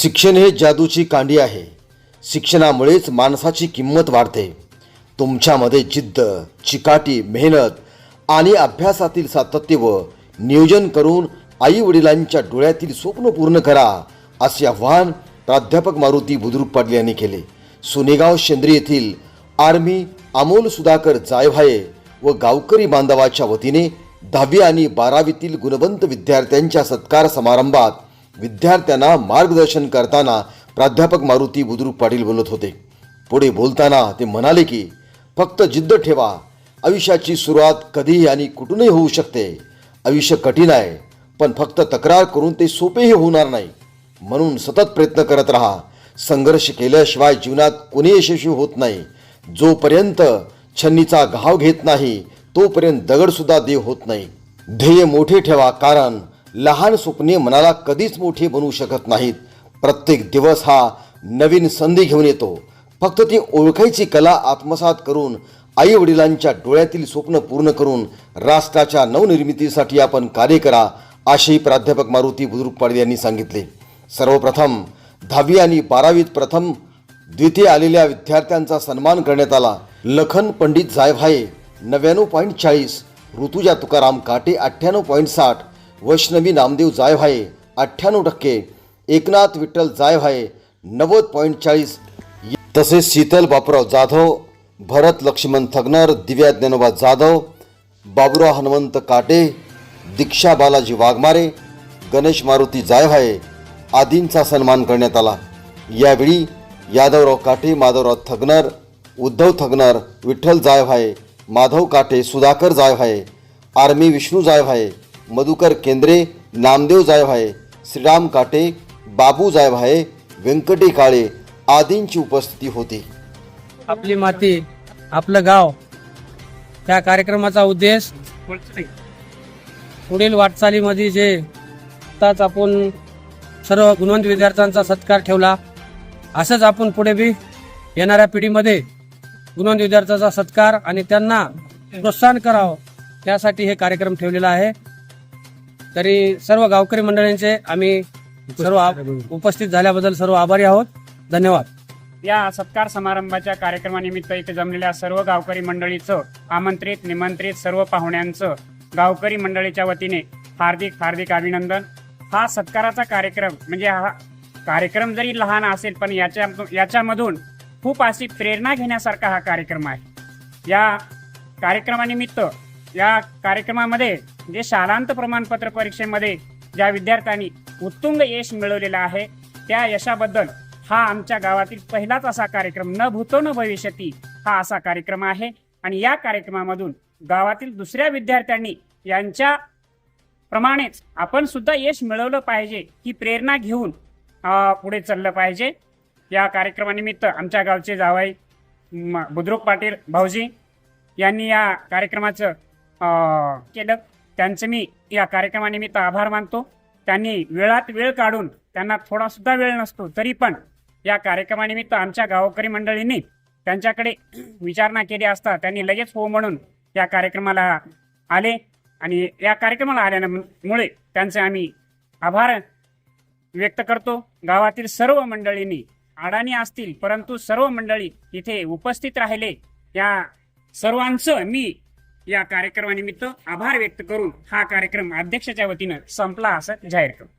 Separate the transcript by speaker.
Speaker 1: शिक्षण हे जादूची कांडी आहे. शिक्षणामुळेच माणसाची किंमत वाढते. तुमच्यामध्ये जिद्द चिकाटी मेहनत आणि अभ्यासातील सातत्य व नियोजन करून आई वडिलांच्या डोळ्यातील स्वप्न पूर्ण करा असे आव्हान प्राध्यापक मारुती बुद्रुक पाटील यांनी केले. सुनेगाव शेंद्री येथील आर्मी अमोल सुधाकर जायभाये व गावकरी बांधवाच्या वतीने दहावी आणि बारावीतील गुणवंत विद्यार्थ्यांच्या सत्कार समारंभात विद्यार्थ्यांना मार्गदर्शन करताना प्राध्यापक मारुती बुद्रुक पाटील बोलत होते. पुढे बोलताना ते म्हणाले की फक्त जिद्द ठेवा. आयुष्याची सुरुवात कधीही आणि कुठूनही होऊ शकते. आयुष्य कठीण आहे पण फक्त तक्रार करून ते सोपेही होणार नाही. म्हणून सतत प्रयत्न करत राहा. संघर्ष केल्याशिवाय जीवनात कोणी यशस्वी होत नाही. जोपर्यंत छन्नीचा घाव घेत नाही तोपर्यंत दगडसुद्धा देव होत नाही. ध्येय मोठे ठेवा कारण लहान स्वप्ने मनाला कधीच मोठे बनवू शकत नाहीत. प्रत्येक दिवस हा नवीन संधी घेऊन येतो. फक्त ती ओळखायची कला आत्मसात करून आई वडिलांच्या डोळ्यातील स्वप्न पूर्ण करून राष्ट्राच्या नवनिर्मितीसाठी आपण कार्य करा अशी प्राध्यापक मारुती बुद्रुक पाडवी यांनी सांगितले. सर्वप्रथम दहावी आणि बारावीत प्रथम द्वितीय आलेल्या विद्यार्थ्यांचा सन्मान करण्यात आला. लखन पंडित जायभाये नव्याण्णव पॉईंट चाळीस ऋतुजा तुकाराम काटे अठ्ठ्याण्णव पॉईंट साठ वैष्णवी नामदेव जाय व्हाय अठ्ठ्याण्णव टक्के. एकनाथ विठ्ठल जायभाये नव्वद पॉईंट चाळीस. तसेच शीतल बापूराव जाधव भरत लक्ष्मण थगनर दिव्या ज्ञानोबा जाधव बाबुराव हनुमंत काटे दीक्षा बालाजी वाघमारे गणेश मारुती जायभाये आदींचा सन्मान करण्यात आला. यावेळी यादवराव काटे माधवराव थगनर उद्धव थगनर विठ्ठल जायभाये माधव काटे सुधाकर जायभाये आर्मी विष्णू जायभाये मधुकर केंद्रे नामदेव जायभाये श्रीराम काटे बाबू जायभाये व्यंकटे काळे आदींची उपस्थिती होती.
Speaker 2: आपली माती आपलं गाव त्या कार्यक्रमाचा उद्देश पुढील वाटचालीमध्ये जे आताच आपण सर्व गुणवंत विद्यार्थ्यांचा सत्कार ठेवला असंच आपण पुढे बी येणाऱ्या पिढीमध्ये गुणवंत विद्यार्थ्यांचा सत्कार आणि त्यांना प्रोत्साहन करावं त्यासाठी हे कार्यक्रम ठेवलेला आहे. तरी सर्व गावकरी मंडळींचे आम्ही सर्व आ- उपस्थित झाल्याबद्दल सर्व आभारी आहोत. धन्यवाद.
Speaker 3: या सत्कार समारंभाच्या कार्यक्रमानिमित्त इथे जमलेल्या सर्व गावकरी मंडळीचं आमंत्रित निमंत्रित सर्व पाहुण्यांचं गावकरी मंडळीच्या वतीने हार्दिक हार्दिक अभिनंदन. हा सत्काराचा कार्यक्रम म्हणजे हा कार्यक्रम जरी लहान असेल पण याच्या याच्यामधून खूप अशी प्रेरणा घेण्यासारखा हा कार्यक्रम आहे. या कार्यक्रमानिमित्त या कार्यक्रमामध्ये जे शालांत प्रमाणपत्र परीक्षेमध्ये ज्या विद्यार्थ्यांनी उत्तुंग यश मिळवलेलं आहे त्या यशाबद्दल हा आमच्या गावातील पहिलाच असा कार्यक्रम न भूतो न भविष्यती हा असा कार्यक्रम आहे. आणि या कार्यक्रमामधून गावातील दुसऱ्या विद्यार्थ्यांनी यांच्या प्रमाणेच आपण सुद्धा यश मिळवलं पाहिजे ही प्रेरणा घेऊन पुढे चाललं पाहिजे. या कार्यक्रमानिमित्त आमच्या गावचे जावाई म- बुद्रुक पाटील भाऊजी यांनी या कार्यक्रमाचं केलं त्यांचं मी या कार्यक्रमानिमित्त आभार मानतो. त्यांनी वेळात वेळ काढून त्यांना थोडा सुद्धा वेळ नसतो तरी पण या कार्यक्रमानिमित्त आमच्या गावकरी मंडळींनी त्यांच्याकडे विचारणा केली असता त्यांनी लगेच हो म्हणून या कार्यक्रमाला आले आणि या कार्यक्रमाला आल्यामुळे त्यांचे आम्ही आभार व्यक्त करतो. गावातील सर्व मंडळींनी अडाणी असतील परंतु सर्व मंडळी इथे उपस्थित राहिले. या सर्वांचं मी या कार्यक्रमानिमित्त आभार व्यक्त करून हा कार्यक्रम अध्यक्षाच्या वतीनं संपला असं जाहीर करतो.